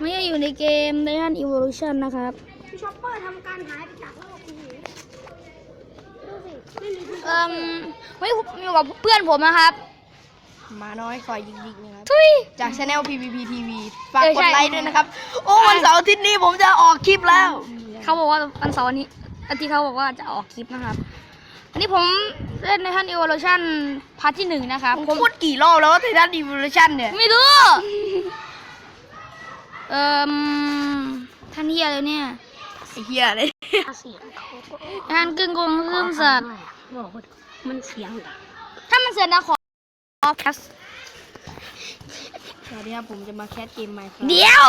ไม่ได้อยู่ในเกม d i a n Evolution นะครับ พี่ช็อปเปอร์ทำการหายไปจากโลกทีวีดูสิไม่มีที่เอ่มไม่อยู่กับเพื่อนผมนะครับ หมาน้อยคอยยิกๆนะครับ ทุย จากช anel PVP TV ฝากเออกดใช่ ไลค์ด้วยนะครับ โอ้วันเสาร์อาทิตย์นี้ผมจะออกคลิปแล้ว เขาบอกว่าวันเสาร์นี้อาทิตย์เขาบอกว่าจะออกคลิปนะครับ อันนี้ผมเล่นในท่าน Evolution พาร์ทที่หนึ่งนะครับ ผมพูดกี่รอบแล้วว่าไททันดีเวอร์ชันเนี่ย ไม่รู้ เอ่มท่านเฮียเลยเนี่ยไอ้เหี้ยเลยเสียงเขาก็ท่านกึ่งกงกึ่งสัตว์บอกว่ามันเสียงดังถ้ามันเสร็จนะขอขอแคสสวัสดีครับผมจะมาแคสเกมใหม่ครับเดี๋ยว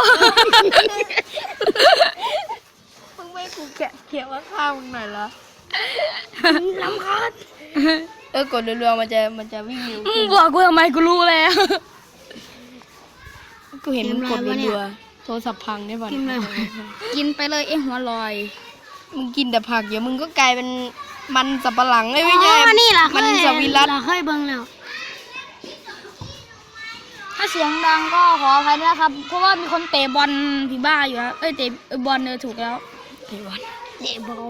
มึงไม่กูแกะเขียนว่าข้าวมึงหน่อยเหรอลำคาญเออกดเรือๆมันจะมันจะวิ่งเร็วมึขึ้งนบอกกูทำไมกูรู้แล้วกูเห็นมึงกดเรือๆ โทรศัพท์พังได้ป่ะกินเลย กินไปเลยไอ้หัวลอย มึงกินแต่ผักเดี๋ยวมึงก็กลายเป็นมันสับปะหลังเอ้ยไม่ใช่อ๋อนี่ล่ะมันเคยสวิรัตล่ะเคยเบิ่งแล้ว ถ้าเสียงดังก็ขออภัยด้วยนะครับ เพราะว่ามีคนเตะบอลผีบ้าอยู่ครับเอ้ยเตะเอ้ยบอลเนอถูกแล้วเดี๋ยวก่อนเดบอล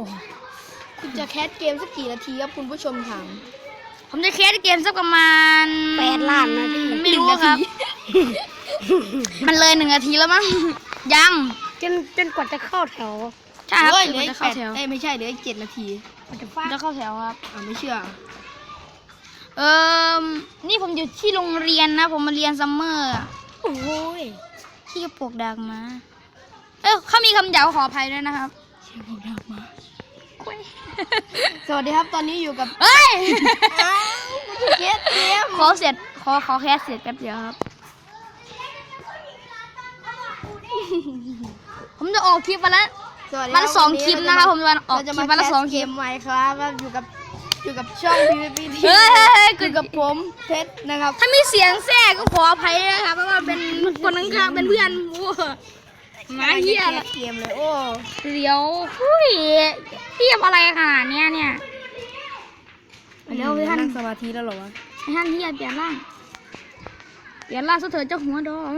คุณจะแคสเกมสักกี่นาทีครับคุณผู้ชมถาม ผมจะเคสเกมสักประมาณแปดล้านนาทีไม่รู้ครับ มันเลยหนึ่งนาทีแล้วมั้ง ยัง จนจนกว่าจะเข้าแถวใช่ครับเฮ้ยถึเหงลือมันอีจะกเข้าแปดแถว เอ้ยไม่ใช่เหลืออีกเจ็ดนาทีมันจะฟ้าจะเข้าแถวครับ อ่าไม่เชื่อ เออนี่ผมอยู่ที่โรงเรียนนะ ผมมาเรียนซัมเมอร์อะโอ้ยที่กระปกดักมา เอ้ยเขามีคำหยาบขออภัยด้วยนะครับเชื่อผมดังมาสวัสดีครับตอนนี้อยู่กับเฮ้ยเคสเกมขอเสร็จขอขอแคสเสร็จแป๊บเดียวครับ ผมจะออกคลิปวันละสวัสดีวันละสองคลิปนะครับผมวันออกเราจะคลิมาปวันละสองคลิปเกมใหม่ครับอยู่กับอยู่กับช่อง PVP TV เฮ้ยเฮ้ยเฮ้ยอยู่กับผมเพชรนะครับถ้ามีเสียงแทรกก็ขออภัยด้วยนะครับเพราะว่าเป็นคนข้างๆเป็นเพื่อนโอ้หมาเหี้ยแคละสเกมเลยโอ้เดี๋ยวหุ้ยเทียบอะไรขนาดเนี้ยเนี่ยเดี๋ยวท่านนั่งสมาธิแล้วเหรอวะให้ท่านเทียบเปลี่ยนร่างเปลี่ยนร่างซะเถิดเจ้าหัวดอก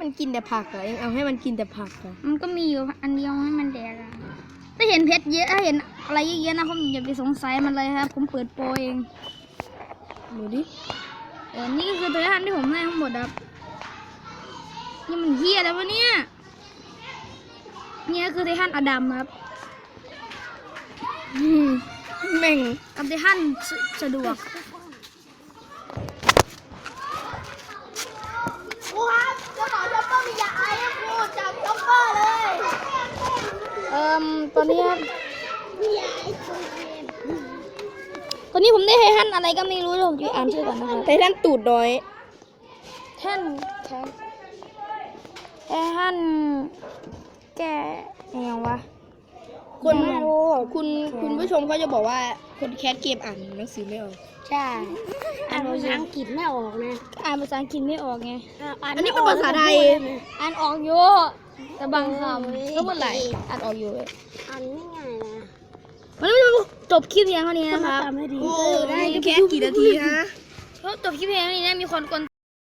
มันกินแต่ผักเหรอเองเอาให้มันกินแต่ผักเหรอมันก็มีอยู่อันเดียวให้มันแดกอะถ้าเห็นเพชรเยอะถ้าเห็นอะไรเยอะๆนะผมอย่าไปสงสัยมันเลยครับ ผมเปิดโปรเองดูดิเออนี่ก็คือตัวท่านที่ผมได้ทั้งหมดครับนี่มันเฮียแล้ววะเนี่ยเนี่ยคือไททันอดัมครับอืมแม่งกับไททันสสะดวก ครูครับจะขอช็อปเปอร์มียาไอให้ครูจับช็อปเปอร์เลย เอ่ มตอนนี้ครับตอนนี้ผมได้ไททันอะไรก็ไม่รู้เดี๋ยวผมจะอ่านชื่อก่อนนะครับไททันตูดน้อยแท่นแทนไททันแกยังวะคนคุณคุณผู้ชมเขาจะบอกว่าคนแคสเกมอ่านหนังสือไม่ออกใช่อ่านภาษาอังกฤษไม่ออกนะอ่านภาษาอังกฤษไม่ออกไงาอันนี้เป็นภาษาไทยอ่านออกอยู่ แต่บางคำก็เมื่อไหร่อ่านออกอยู่อ่านไม่ง่ายนะมันไม่จบคลิปเพียงเท่านี้นะครับจำให้ดีโอ้ได้แคสกี่นาทีฮะก็จบคลิปเพียงเท่านี้นะมีคนกวน